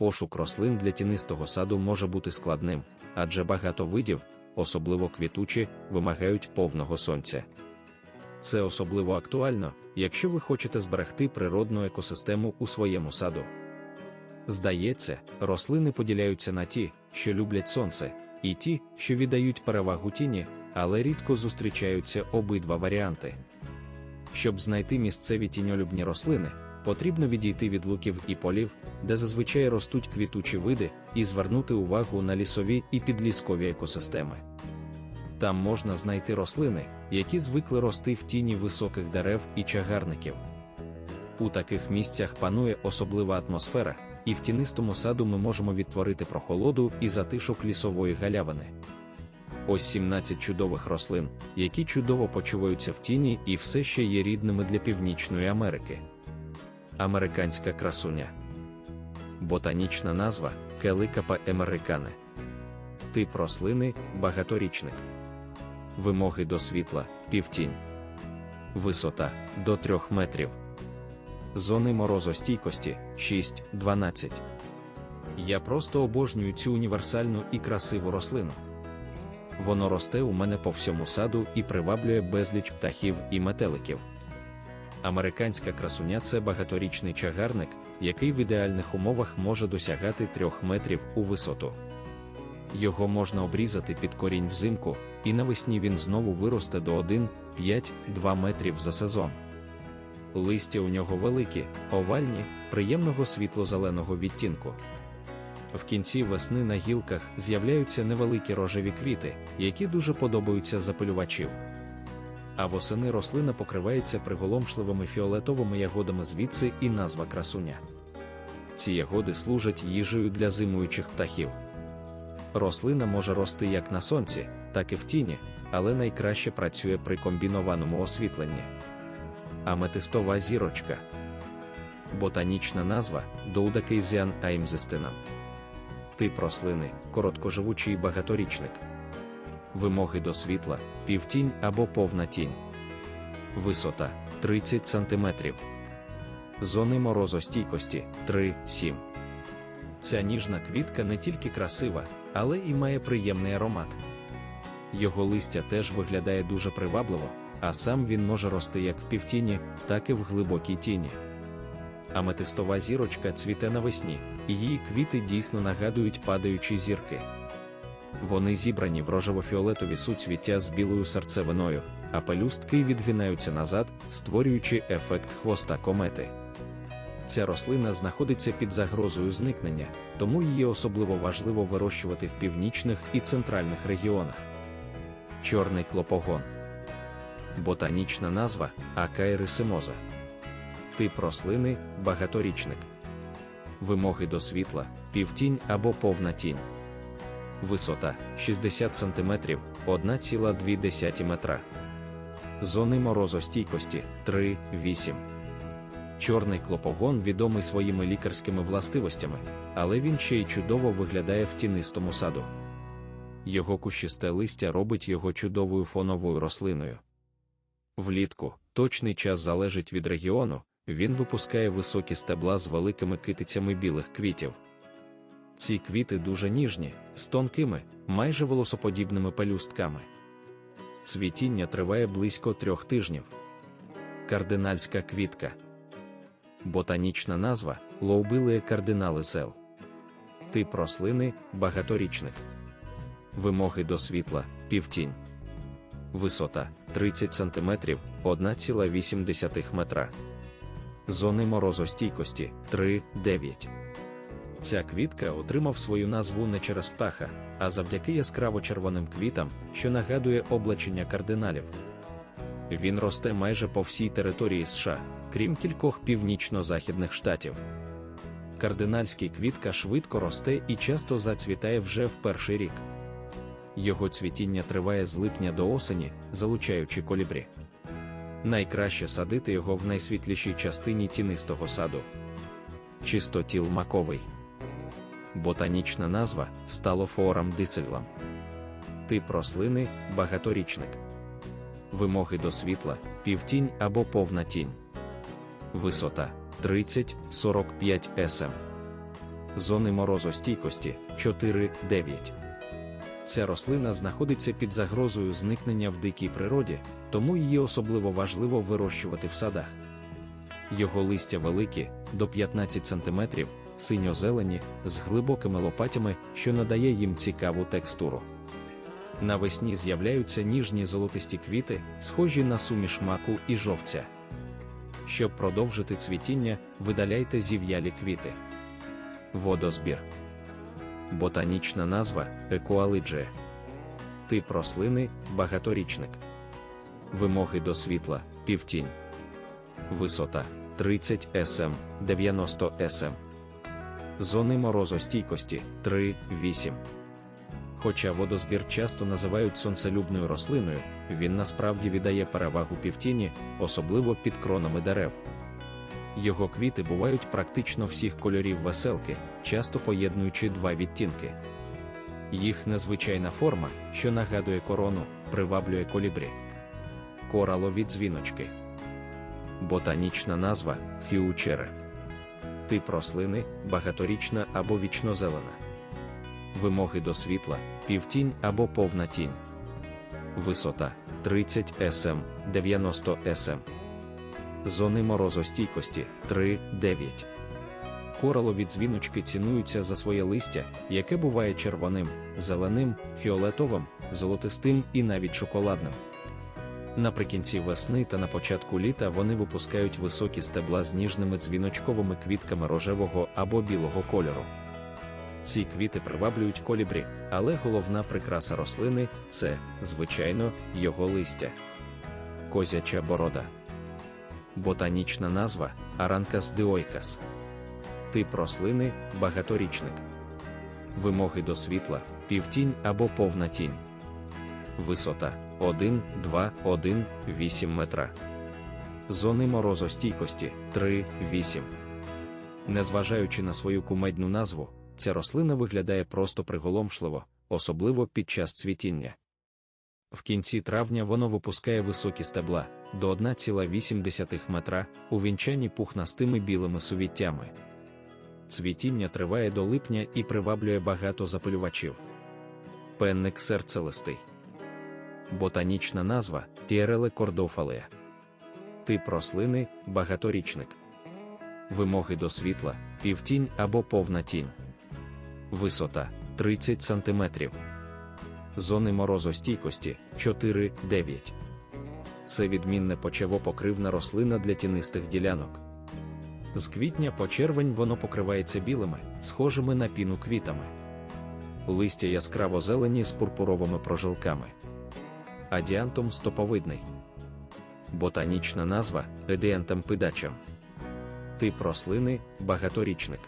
Пошук рослин для тінистого саду може бути складним, адже багато видів, особливо квітучі, вимагають повного сонця. Це особливо актуально, якщо ви хочете зберегти природну екосистему у своєму саду. Здається, рослини поділяються на ті, що люблять сонце, і ті, що віддають перевагу тіні, але рідко зустрічаються обидва варіанти. Щоб знайти місцеві тіньолюбні рослини, потрібно відійти від луків і полів, де зазвичай ростуть квітучі види, і звернути увагу на лісові і підліскові екосистеми. Там можна знайти рослини, які звикли рости в тіні високих дерев і чагарників. У таких місцях панує особлива атмосфера, і в тінистому саду ми можемо відтворити прохолоду і затишок лісової галявини. Ось 17 чудових рослин, які чудово почуваються в тіні і все ще є рідними для Північної Америки. Американська красуня. Ботанічна назва Келикапа емерикане. Тип рослини багаторічник. Вимоги до світла півтінь. Висота до 3 метрів. Зони морозостійкості 6-12. Я просто обожнюю цю універсальну і красиву рослину. Воно росте у мене по всьому саду і приваблює безліч птахів і метеликів. Американська красуня це багаторічний чагарник, який в ідеальних умовах може досягати 3 метрів у висоту. Його можна обрізати під корінь взимку, і навесні він знову виросте до 1-5-2 метрів за сезон. Листя у нього великі, овальні, приємного світло-зеленого відтінку. В кінці весни на гілках з'являються невеликі рожеві квіти, які дуже подобаються запилювачів. А восени рослина покривається приголомшливими фіолетовими ягодами звідси і назва красуня. Ці ягоди служать їжею для зимуючих птахів. Рослина може рости як на сонці, так і в тіні, але найкраще працює при комбінованому освітленні. Аметистова зірочка. Ботанічна назва Доудакейзіан аімзистинам. Тип рослини короткоживучий багаторічник. Вимоги до світла півтінь або повна тінь. Висота 30 см. Зони морозостійкості 3-7. Ця ніжна квітка не тільки красива, але і має приємний аромат. Його листя теж виглядає дуже привабливо, а сам він може рости як в півтіні, так і в глибокій тіні. Аметистова зірочка цвіте навесні, її квіти дійсно нагадують падаючі зірки. Вони зібрані в рожево-фіолетові суцвіття з білою серцевиною, а пелюстки відгинаються назад, створюючи ефект хвоста комети. Ця рослина знаходиться під загрозою зникнення, тому її особливо важливо вирощувати в північних і центральних регіонах. Чорний клопогон. Ботанічна назва Акаерисимоза. Тип рослини багаторічник. Вимоги до світла півтінь або повна тінь. Висота 60 см 1,2 метра. Зони морозостійкості 3-8. Чорний клопогон відомий своїми лікарськими властивостями, але він ще й чудово виглядає в тінистому саду. Його кущисте листя робить його чудовою фоновою рослиною. Влітку точний час залежить від регіону, він випускає високі стебла з великими китицями білих квітів. Ці квіти дуже ніжні, з тонкими, майже волосоподібними пелюстками. Цвітіння триває близько трьох тижнів. Кардинальська квітка. Ботанічна назва Лоубилеє кардинали сел. Тип рослини багаторічник. Вимоги до світла півтінь. Висота 30 см 1,8 метра. Зони морозостійкості 3-9. Ця квітка отримав свою назву не через птаха, а завдяки яскраво червоним квітам, що нагадує облачення кардиналів. Він росте майже по всій території США, крім кількох північно-західних штатів. Кардинальський квітка швидко росте і часто зацвітає вже в перший рік. Його цвітіння триває з липня до осені, залучаючи колібрі. Найкраще садити його в найсвітлішій частині тінистого саду. Чистотіл маковий. Ботанічна назва сталофорам дисельлам. Тип рослини багаторічник. Вимоги до світла півтінь або повна тінь. Висота 30-45 см. Зони морозостійкості 4-9. Ця рослина знаходиться під загрозою зникнення в дикій природі, тому її особливо важливо вирощувати в садах. Його листя великі, до 15 см, синьо-зелені, з глибокими лопатями, що надає їм цікаву текстуру. Навесні з'являються ніжні золотисті квіти, схожі на суміш маку і жовця. Щоб продовжити цвітіння, видаляйте зів'ялі квіти. Водозбір. Ботанічна назва екуалиджія. Тип рослини багаторічник. Вимоги до світла півтінь. Висота 30 см 90 см. Зони морозостійкості 3-8. Хоча водозбір часто називають сонцелюбною рослиною, він насправді віддає перевагу півтіні, особливо під кронами дерев. Його квіти бувають практично всіх кольорів веселки, часто поєднуючи два відтінки. Їх незвичайна форма, що нагадує корону, приваблює колібрі. Коралові дзвіночки. Ботанічна назва хіучере. Тип рослини багаторічна або вічнозелена. Вимоги до світла півтінь або повна тінь. Висота 30 см 90 см. Зони морозостійкості 3-9. Коралові дзвіночки цінуються за своє листя, яке буває червоним, зеленим, фіолетовим, золотистим і навіть шоколадним. Наприкінці весни та на початку літа вони випускають високі стебла з ніжними дзвіночковими квітками рожевого або білого кольору. Ці квіти приваблюють колібрі, але головна прикраса рослини це, звичайно, його листя. Козяча борода. Ботанічна назва Аранкас диойкас. Тип рослини багаторічник. Вимоги до світла півтінь або повна тінь. Висота 1, 2, 1, 8 метра. Зони морозостійкості 3, 8. Незважаючи на свою кумедну назву, ця рослина виглядає просто приголомшливо, особливо під час цвітіння. В кінці травня воно випускає високі стебла до 1,8 метра у вінчанні пухнастими білими сувіттями. Цвітіння триває до липня і приваблює багато запилювачів. Пенник серцелистий. Ботанічна назва Тіереле кордофалея. Тип рослини багаторічник. Вимоги до світла півтінь або повна тінь. Висота 30 см. Зони морозостійкості 4-9. Це відмінне почавопокривна рослина для тінистих ділянок. З квітня по червень воно покривається білими, схожими на піну квітами. Листя яскраво зелені з пурпуровими прожилками. Адіантом стоповидний. Ботанічна назва едіантом пидачем. Тип рослини багаторічник.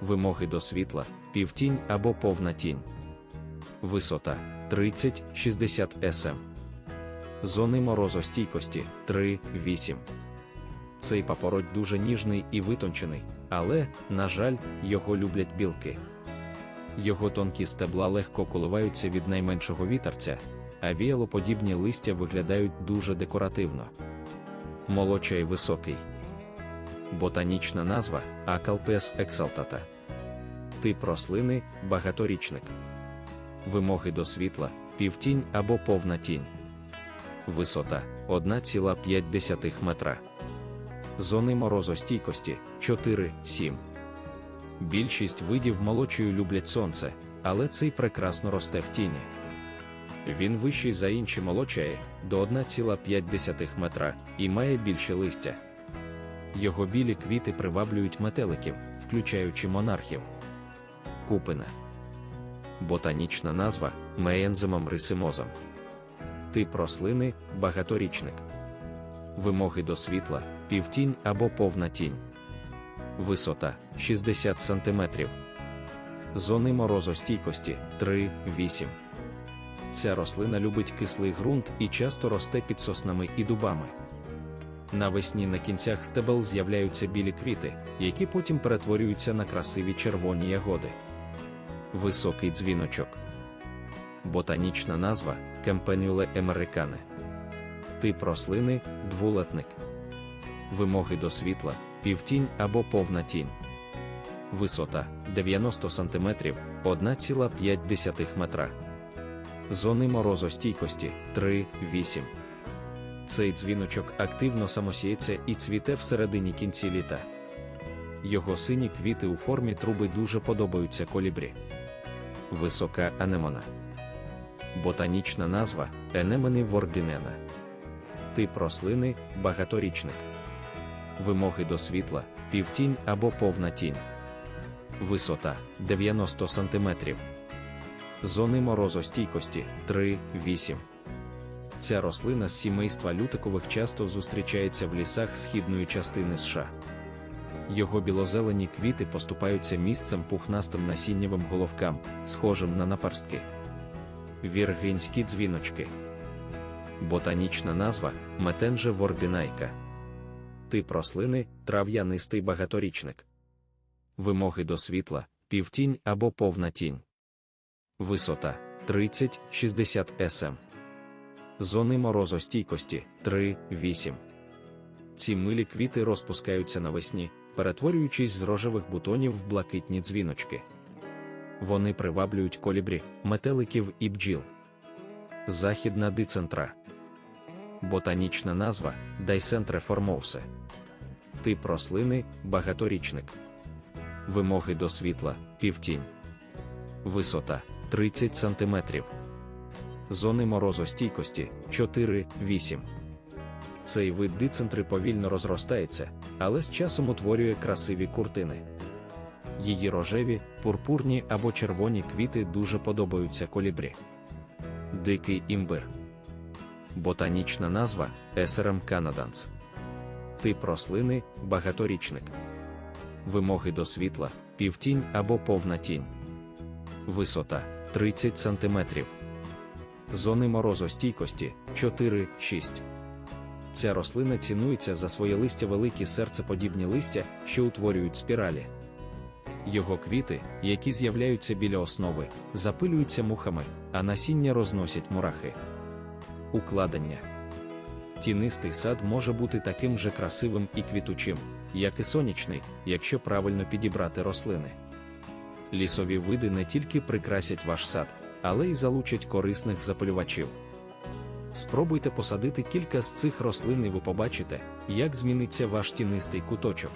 Вимоги до світла півтінь або повна тінь. Висота 30-60 см. Зони морозостійкості 3-8. Цей папороть дуже ніжний і витончений, але, на жаль, його люблять білки. Його тонкі стебла легко коливаються від найменшого вітерця, а віялоподібні листя виглядають дуже декоративно. Молочай високий. Ботанічна назва Акалпес ексалтата. Тип рослини багаторічник. Вимоги до світла півтінь або повна тінь. Висота 1,5 метра. Зони морозостійкості 4-7. Більшість видів молочою люблять сонце, але цей прекрасно росте в тіні. Він вищий за інші молочаї до 1,5 метра і має більше листя. Його білі квіти приваблюють метеликів, включаючи монархів. Купина. Ботанічна назва меєнзимом рисимозом. Тип рослини багаторічник. Вимоги до світла півтінь або повна тінь. Висота 60 см. Зони морозостійкості 3-8. Ця рослина любить кислий ґрунт і часто росте під соснами і дубами. Навесні на кінцях стебел з'являються білі квіти, які потім перетворюються на красиві червоні ягоди. Високий дзвіночок. Ботанічна назва Кемпенюле емерикане. Тип рослини двулетник. Вимоги до світла півтінь або повна тінь. висота 90 см 1,5 метра. Зони морозостійкості 3-8. Цей дзвіночок активно самосіється і цвіте всередині кінці літа. Його сині квіти у формі труби дуже подобаються колібрі. Висока анемона. Ботанічна назва Енемени вордінена. Тип рослини багаторічник. Вимоги до світла півтінь або повна тінь. Висота 90 см. Зони морозостійкості 3-8. Ця рослина з сімейства лютикових часто зустрічається в лісах східної частини США. Його білозелені квіти поступаються місцем пухнастим насіннєвим головкам, схожим на напарстки. Віргинські дзвіночки. Ботанічна назва метенже вординайка. Тип рослини трав'янистий багаторічник. Вимоги до світла півтінь або повна тінь. Висота 30-60 см. Зони морозостійкості 3-8. Ці милі квіти розпускаються навесні, перетворюючись з рожевих бутонів в блакитні дзвіночки. Вони приваблюють колібрі, метеликів і бджіл. Західна дицентра. Ботанічна назва Дайсентре формоусе. Тип рослини багаторічник. Вимоги до світла півтінь. Висота 30 см. Зони морозостійкості 4-8. Цей вид дицентри повільно розростається, але з часом утворює красиві куртини. Її рожеві, пурпурні або червоні квіти дуже подобаються колібрі. Дикий імбир. Ботанічна назва Есерем канаданс. Тип рослини багаторічник. Вимоги до світла півтінь або повна тінь. Висота 30 см. Зони морозостійкості 4-6. Ця рослина цінується за своє листя великі серцеподібні листя, що утворюють спіралі. Його квіти, які з'являються біля основи, запилюються мухами, а насіння розносять мурахи. Укладення Тінистий сад може бути таким же красивим і квітучим, як і сонячний, якщо правильно підібрати рослини. Лісові види не тільки прикрасять ваш сад, але й залучать корисних запилювачів. Спробуйте посадити кілька з цих рослин і ви побачите, як зміниться ваш тінистий куточок.